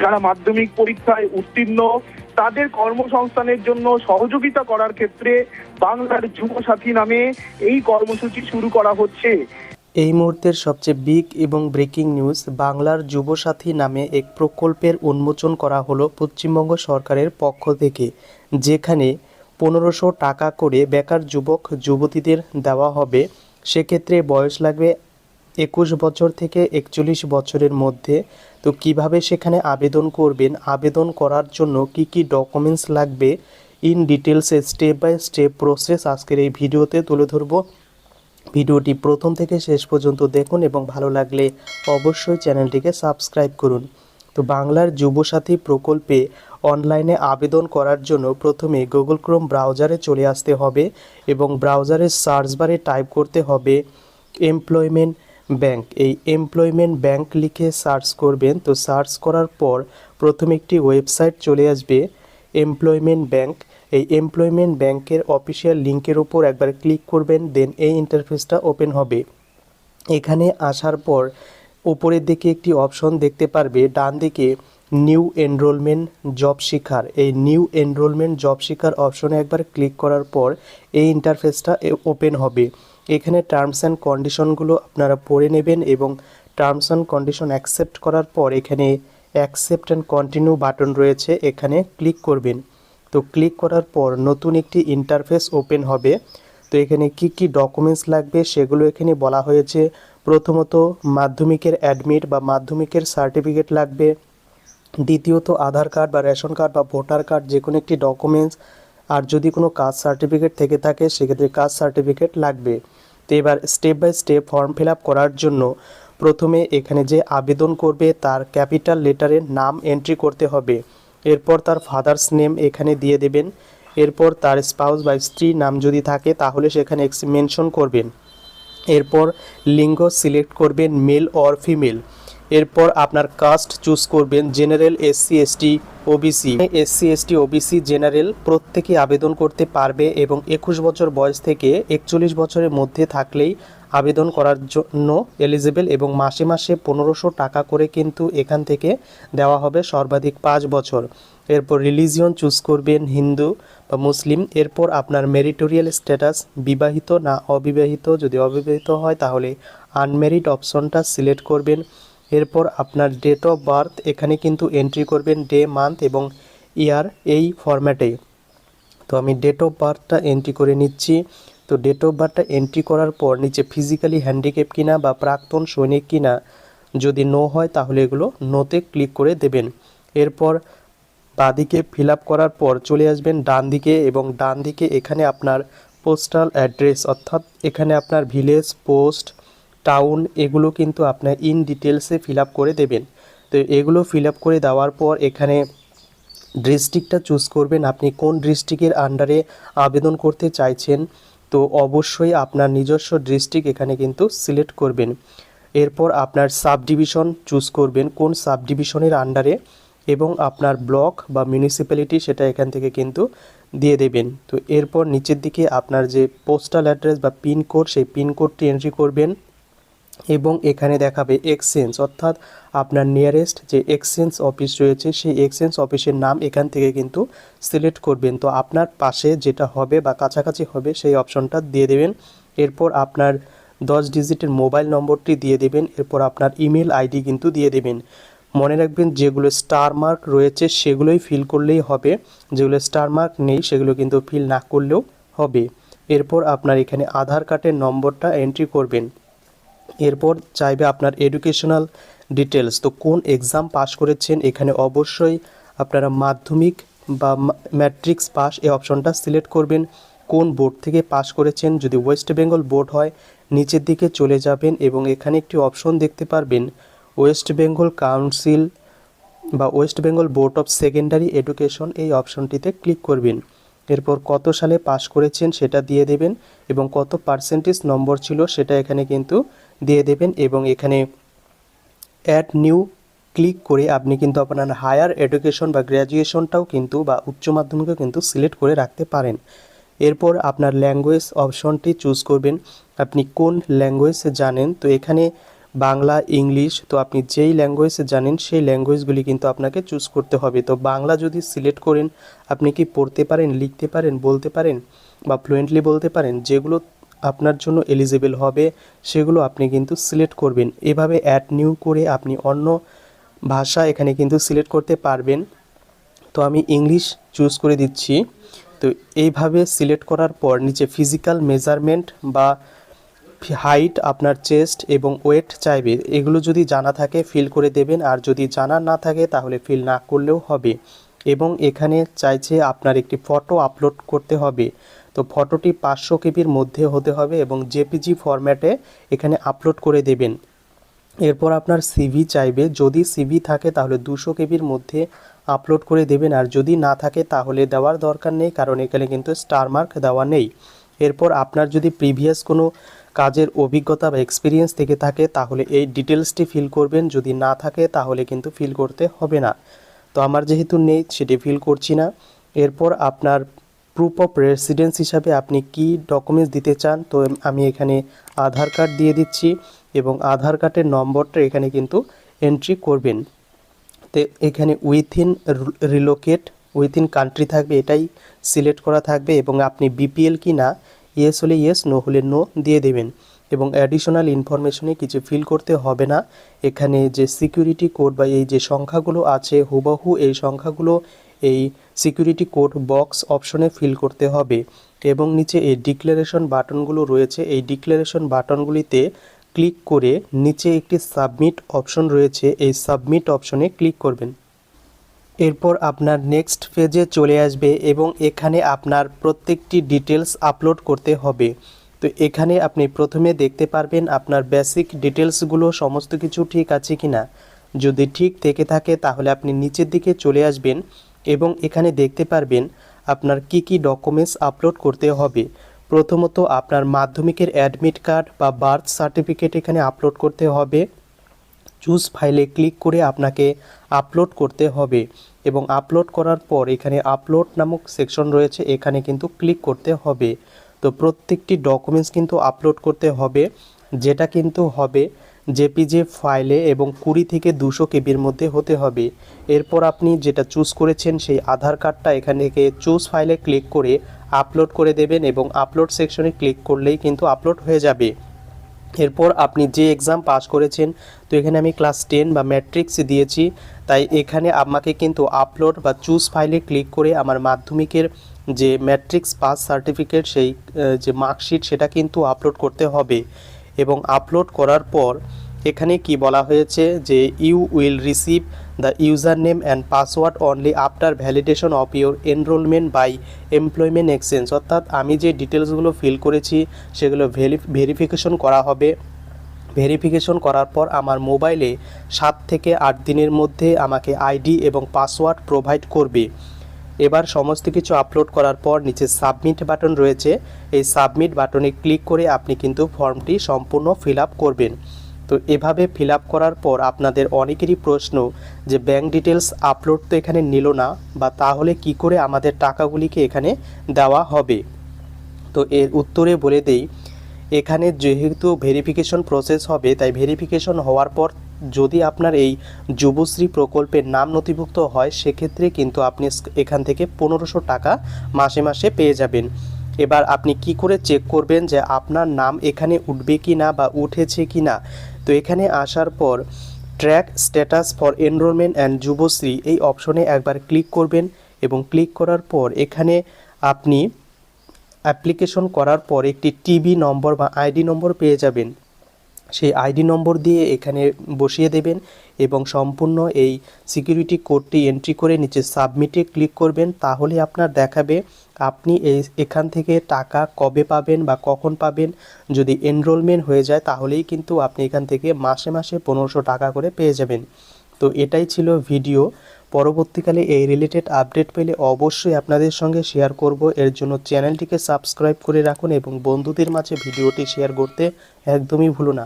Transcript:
যারা মাধ্যমিক পরীক্ষায় উত্তীর্ণ, তাদের কর্মসংস্থানের জন্য সহযোগিতা করার ক্ষেত্রে বাংলার যুবসাথী নামে এই কর্মসূচি শুরু করা হচ্ছে। এই মুহূর্তের সবচেয়ে বিগ এবং ব্রেকিং নিউজ বাংলার যুবসাথী নামে এক প্রকল্পের উন্মোচন করা হলো পশ্চিমবঙ্গ সরকারের পক্ষ থেকে, যেখানে পনেরোশো টাকা করে বেকার যুবক, যুবতীদের দেওয়া হবে। সেক্ষেত্রে বয়স লাগবে একুশ বছর থেকে একচল্লিশ বছরের মধ্যে। তো কীভাবে সেখানে আবেদন করবেন? আবেদন করার জন্য কি কি ডকুমেন্টস লাগবে? ইন ডিটেলসে স্টেপ বাই স্টেপ প্রসেস আজকের এই ভিডিওতে তুলে ধরবো। ভিডিওটি প্রথম থেকে শেষ পর্যন্ত দেখুন এবং ভালো লাগলে অবশ্যই চ্যানেলটিকে সাবস্ক্রাইব করুন। তো বাংলার যুবসাথী প্রকল্পে অনলাইনে আবেদন করার জন্য প্রথমে গুগল ক্রোম ব্রাউজারে চলে আসতে হবে এবং ব্রাউজারের সার্চ বারে টাইপ করতে হবে। Employment bank. এই এমপ্লয়মেন্ট ব্যাংক লিখে সার্চ করবেন। তো সার্চ করার পর প্রথমে একটি ওয়েবসাইট চলে আসবে এমপ্লয়মেন্ট ব্যাংক এই এমপ্লয়মেন্ট ব্যাংকের অফিসিয়াল লিঙ্কের উপর একবার ক্লিক করবেন দেন এই ইন্টারফেসটা ওপেন হবে। এখানে আসার পর উপরের দিকে একটি অপশন দেখতে পারবে। ডান দিকে নিউ এনরোলমেন্ট জব শিখার। এই নিউ এনরোলমেন্ট জব শিখার অপশনে একবার ক্লিক করার পর এই ইন্টারফেসটা ওপেন হবে। এখানে টার্মস অ্যান্ড কন্ডিশনগুলো আপনারা পড়ে নেবেন এবং টার্মস অ্যান্ড কন্ডিশন অ্যাকসেপ্ট করার পর এখানে অ্যাকসেপ্ট অ্যান্ড কন্টিনিউ বাটন রয়েছে, এখানে ক্লিক করবেন। তো ক্লিক করার পর নতুন একটি ইন্টারফেস ওপেন হবে। তো এখানে কি কি ডকুমেন্টস লাগবে সেগুলো এখানে বলা হয়েছে। প্রথমত মাধ্যমিকের অ্যাডমিট বা মাধ্যমিকের সার্টিফিকেট লাগবে। দ্বিতীয়ত আধার কার্ড বা রেশন কার্ড বা ভোটার কার্ড যে কোনো একটি ডকুমেন্টস আর যদি কোনো কাস্ট সার্টিফিকেট থেকে থাকে, সেক্ষেত্রে কাস্ট সার্টিফিকেট লাগবে। তো এবার step by step form fill করার জন্য প্রথমে এখানে যে আবেদন করবে, তার ক্যাপিটাল লেটারের নাম এন্ট্রি করতে হবে। এরপর তার ফাদার্স নেম এখানে দিয়ে দেবেন। এরপর তার স্পাউস বা স্ত্রী নাম যদি থাকে, তাহলে সেখানে মেনশন করবেন। এরপর লিঙ্গ সিলেক্ট করবেন মেল অর ফিমেল এরপর আপনার কাস্ট চুজ করবেন general SC ST OBC SC ST OBC general প্রত্যেকে আবেদন করতে পারবে এবং একুশ বছর বয়স থেকে একচল্লিশ বছরের মধ্যে থাকলেই আবেদন করার জন্য এলিজিবল এবং মাসে মাসে পনেরোশো টাকা করে কিন্তু এখান থেকে দেওয়া হবে সর্বাধিক পাঁচ বছর। এরপর রিলিজিয়ন চুজ করবেন হিন্দু বা মুসলিম। এরপর আপনার মেরিটোরিয়াল স্ট্যাটাস বিবাহিত না অবিবাহিত। যদি অবিবাহিত হয় তাহলে আনমেরিড অপশনটা সিলেক্ট করবেন। এরপর আপনার ডেট অফ বার্থ এখানে কিন্তু এন্ট্রি করবেন ডে মান্থ এবং ইয়ার এই ফরম্যাটে তো আমি ডেট অফ বার্থটা এন্ট্রি করে নিচ্ছি। তো ডেট অফ বার্থটা এন্ট্রি করার পর নিচে ফিজিক্যালি হ্যান্ডিক্যাপ কিনা বা প্রাক্তন সৈনিক কিনা যদি নো হয়, তাহলে এগুলো নোতে ক্লিক করে দেবেন। এরপর বাঁদিকে ফিল করার পর চলে আসবেন ডান দিকে এবং ডান দিকে এখানে আপনার পোস্টাল অ্যাড্রেস অর্থাৎ এখানে আপনার ভিলেজ পোস্ট টাউন এগুলো কিন্তু আপনার ইন ডিটেলসে ফিল করে দেবেন। তো এগুলো ফিল করে দেওয়ার পর এখানে ডিস্ট্রিক্টটা চুজ করবেন। আপনি কোন ডিস্ট্রিক্টের আন্ডারে আবেদন করতে চাইছেন, তো অবশ্যই আপনার নিজস্ব ডিস্ট্রিক্ট এখানে কিন্তু সিলেক্ট করবেন। এরপর আপনার সাব ডিভিশন চুজ করবেন, কোন সাব ডিভিশনের আন্ডারে এবং আপনার ব্লক বা মিউনিসিপ্যালিটি সেটা এখান থেকে কিন্তু দিয়ে দেবেন। তো এরপর নিচের দিকে আপনার যে পোস্টাল অ্যাড্রেস বা পিনকোড সেই পিনকোডটি এন্ট্রি করবেন। এবং এখানে দেখাবে এক্সচেঞ্জ অর্থাৎ আপনার নিয়ারেস্ট যে এক্সচেঞ্জ অফিস রয়েছে, সেই এক্সচেঞ্জ অফিসের নাম এখান থেকে কিন্তু সিলেক্ট করবেন। তো আপনার পাশে যেটা হবে বা কাছাকাছি হবে, সেই অপশনটা দিয়ে দেবেন। এরপর আপনার দশ ডিজিটের মোবাইল নম্বরটি দিয়ে দেবেন। এরপর আপনার ইমেল আইডি কিন্তু দিয়ে দেবেন। মনে রাখবেন যেগুলো স্টার মার্ক রয়েছে, সেগুলোই ফিল করলেই হবে। যেগুলো স্টার মার্ক নেই, সেগুলো কিন্তু ফিল না করলেও হবে। এরপর আপনার এখানে আধার কার্ডের নম্বরটা এন্ট্রি করবেন। এরপর চাইবে আপনার এডুকেশনাল ডিটেলস তো কোন এক্সাম পাস করেছেন, এখানে অবশ্যই আপনারা মাধ্যমিক বা ম্যাট্রিক্স পাস এই অপশনটা সিলেক্ট করবেন। কোন বোর্ড থেকে পাস করেছেন, যদি ওয়েস্ট বেঙ্গল বোর্ড হয়, নিচের দিকে চলে যাবেন এবং এখানে একটি অপশন দেখতে পারবেন ওয়েস্ট বেঙ্গল কাউন্সিল বা West Bengal board of secondary education এই অপশনটিতে ক্লিক করবেন। এরপর কত সালে পাস করেছেন সেটা দিয়ে দেবেন এবং কত পার্সেন্টেজ নম্বর ছিল সেটা এখানে কিন্তু দিয়ে দেবেন এবং এখানে অ্যাড নিউ ক্লিক করে আপনি কিন্তু আপনার হায়ার এডুকেশন বা গ্র্যাজুয়েশনটাও কিন্তু বা উচ্চ মাধ্যমিকও কিন্তু সিলেক্ট করে রাখতে পারেন। এরপর আপনার ল্যাঙ্গুয়েজ অপশনটি চুজ করবেন। আপনি কোন ল্যাঙ্গুয়েজ জানেন? তো এখানে বাংলা, ইংলিশ, তো আপনি যেই ল্যাঙ্গুয়েজ জানেন, সেই ল্যাঙ্গুয়েজগুলি কিন্তু আপনাকে চুজ করতে হবে। তো বাংলা যদি সিলেক্ট করেন, আপনি কি পড়তে পারেন, লিখতে পারেন, বলতে পারেন বা ফ্লুয়েন্টলি বলতে পারেন, যেগুলো আপনার জন্য এলিজিবল হবে, সেগুলো আপনি কিন্তু সিলেক্ট করবেন। এভাবে অ্যাড নিউ করে আপনি অন্য ভাষা এখানে কিন্তু সিলেক্ট করতে পারবেন। তো আমি ইংলিশ চুজ করে দিচ্ছি। তো এইভাবে সিলেক্ট করার পর নিচে ফিজিক্যাল মেজারমেন্ট বা হাইট আপনার চেস্ট এবং ওয়েট চাইবে। এগুলো যদি জানা থাকে ফিল করে দেবেন, আর যদি জানা না থাকে তাহলে ফিল না করলেও হবে। এবং এখানে চাইছে আপনার একটি ফটো আপলোড করতে হবে। তো ফটোটি পাঁচশো কেবির মধ্যে হতে হবে এবং জেপিজি ফরম্যাটে এখানে আপলোড করে দেবেন। এরপর আপনার সিভি চাইবে। যদি সিভি থাকে তাহলে দুশো কেবির মধ্যে আপলোড করে দেবেন আর যদি না থাকে তাহলে দেওয়ার দরকার নেই, কারণ এখানে কিন্তু স্টার মার্ক দেওয়া নেই। এরপর আপনার যদি প্রিভিয়াস কোনো কাজের অভিজ্ঞতা বা এক্সপিরিয়েন্স থেকে থাকে তাহলে এই ডিটেলসটি ফিল করবেন। যদি না থাকে তাহলে কিন্তু ফিল করতে হবে না। তো আমার যেহেতু নেই সেটি ফিল করছি না। এরপর আপনার প্রুফ অফ রেসিডেন্স হিসাবে আপনি কি ডকুমেন্টস দিতে চান? তো আমি এখানে আধার কার্ড দিয়ে দিচ্ছি এবং আধার কার্ডের নম্বরটা এখানে কিন্তু এন্ট্রি করবেন। তো এখানে উইথিন রিলোকেট উইথিন কান্ট্রি থাকবে, এটাই সিলেক্ট করা থাকবে এবং আপনি বিপিএল কি না ইয়েস হলে ইয়েস নো হলে নো দিয়ে দেবেন। এবং অ্যাডিশনাল ইনফরমেশনে কিছু ফিল করতে হবে না। এখানে যে সিকিউরিটি কোড বা এই যে সংখ্যাগুলো আছে, হুবহু এই সংখ্যাগুলো এই সিকিউরিটি কোড বক্স অপশনে ফিল করতে হবে এবং নিচে এই ডিক্লারেশন বাটনগুলো রয়েছে। এই ডিক্লারেশন বাটনগুলিতে ক্লিক করে নিচে একটি সাবমিট অপশন রয়েছে। এই সাবমিট অপশনে ক্লিক করবেন। এরপর আপনার নেক্সট পেজে চলে আসবে এবং এখানে আপনার প্রত্যেকটি ডিটেলস আপলোড করতে হবে। তো এখানে আপনি প্রথমে দেখতে পারবেন আপনার বেসিক ডিটেলসগুলো সমস্ত কিছু ঠিক আছে কি না যদি ঠিক থেকে থাকে তাহলে আপনি নিচের দিকে চলে আসবেন। এবং এখানে দেখতে পারবেন আপনার কি কি ডকুমেন্টস আপলোড করতে হবে। প্রথমত আপনার মাধ্যমিকের অ্যাডমিট কার্ড বা বার্থ সার্টিফিকেট এখানে আপলোড করতে হবে। চুজ ফাইলে ক্লিক করে আপনাকে আপলোড করতে হবে এবং আপলোড করার পর এখানে আপলোড নামক সেকশন রয়েছে, এখানে কিন্তু ক্লিক করতে হবে। তো প্রত্যেকটি ডকুমেন্টস কিন্তু আপলোড করতে হবে, যেটা কিন্তু হবে জেপিজে ফাইলে এবং কুড়ি থেকে দুশো কেবির মধ্যে হতে হবে। এরপর আপনি যেটা চুজ করেছেন সেই আধার কার্ডটা এখান থেকে চুজ ফাইলে ক্লিক করে আপলোড করে দেবেন এবং আপলোড সেকশনে ক্লিক করলেই কিন্তু আপলোড হয়ে যাবে। এরপর আপনি যে এক্সাম পাস করেছেন, তো এখানে আমি ক্লাস টেন বা ম্যাট্রিক্স দিয়েছি, তাই এখানে আমাকে কিন্তু আপলোড বা চুজ ফাইলে ক্লিক করে আমার মাধ্যমিকের যে ম্যাট্রিক্স পাস সার্টিফিকেট সেই যে মার্কশিট সেটা কিন্তু আপলোড করতে হবে। এবং আপলোড করার পর এখানে কি বলা হয়েছে যে you will receive the user name and password only after validation of your enrolment by employment exchange অর্থাৎ আমি যে ডিটেলসগুলো ফিল করেছি, সেগুলো ভেরিফিকেশন করা হবে। ভেরিফিকেশন করার পর আমার মোবাইলে সাত থেকে আট দিনের মধ্যে আমাকে আইডি এবং পাসওয়ার্ড প্রোভাইড করবে। এবার সমস্ত কিছু আপলোড করার পর নিচে সাবমিট বাটন রয়েছে। এই সাবমিট বাটনে ক্লিক করে আপনি কিন্তু ফর্মটি সম্পূর্ণ ফিল করবেন। তো এভাবে ফিল করার পর আপনাদের অনেকেরই প্রশ্ন যে ব্যাংক ডিটেলস আপলোড তো এখানে নিল না, বা তাহলে কি করে আমাদের টাকাগুলিকে এখানে দেওয়া হবে? তো এর উত্তরে বলে দেই, এখানে যেহেতু ভেরিফিকেশন প্রসেস হবে, তাই ভেরিফিকেশন হওয়ার পর যদি আপনার এই যুবশ্রী প্রকল্পের নাম নথিভুক্ত হয়, সেক্ষেত্রে কিন্তু আপনি এখান থেকে পনেরোশো টাকা মাসে মাসে পেয়ে যাবেন। এবার আপনি কি করে চেক করবেন যে আপনার নাম এখানে উঠবে কি না বা উঠেছে কি না তো এখানে আসার পর track status for enrolment and Yuvashree এই অপশনে একবার ক্লিক করবেন এবং ক্লিক করার পর এখানে আপনি অ্যাপ্লিকেশন করার পর একটি টিবি নম্বর বা আইডি নম্বর পেয়ে যাবেন। সেই আইডি নম্বর দিয়ে এখানে বসিয়ে দেবেন এবং সম্পূর্ণ এই সিকিউরিটি কোডটি এন্ট্রি করে নিচে সাবমিটে ক্লিক করবেন, তাহলে আপনার দেখাবে আপনি এই এখান থেকে টাকা কবে পাবেন বা কখন পাবেন। যদি এনরোলমেন্ট হয়ে যায়, তাহলেই কিন্তু আপনি এখান থেকে মাসে মাসে পনেরোশো টাকা করে পেয়ে যাবেন। তো এটাই ছিল ভিডিও। পরবর্তীকালে এই রিলেটেড আপডেট পেলে অবশ্যই আপনাদের সঙ্গে শেয়ার করব। এর জন্য চ্যানেলটিকে সাবস্ক্রাইব করে রাখুন এবং বন্ধুদের মাঝে ভিডিওটি শেয়ার করতে একদমই ভুলো না।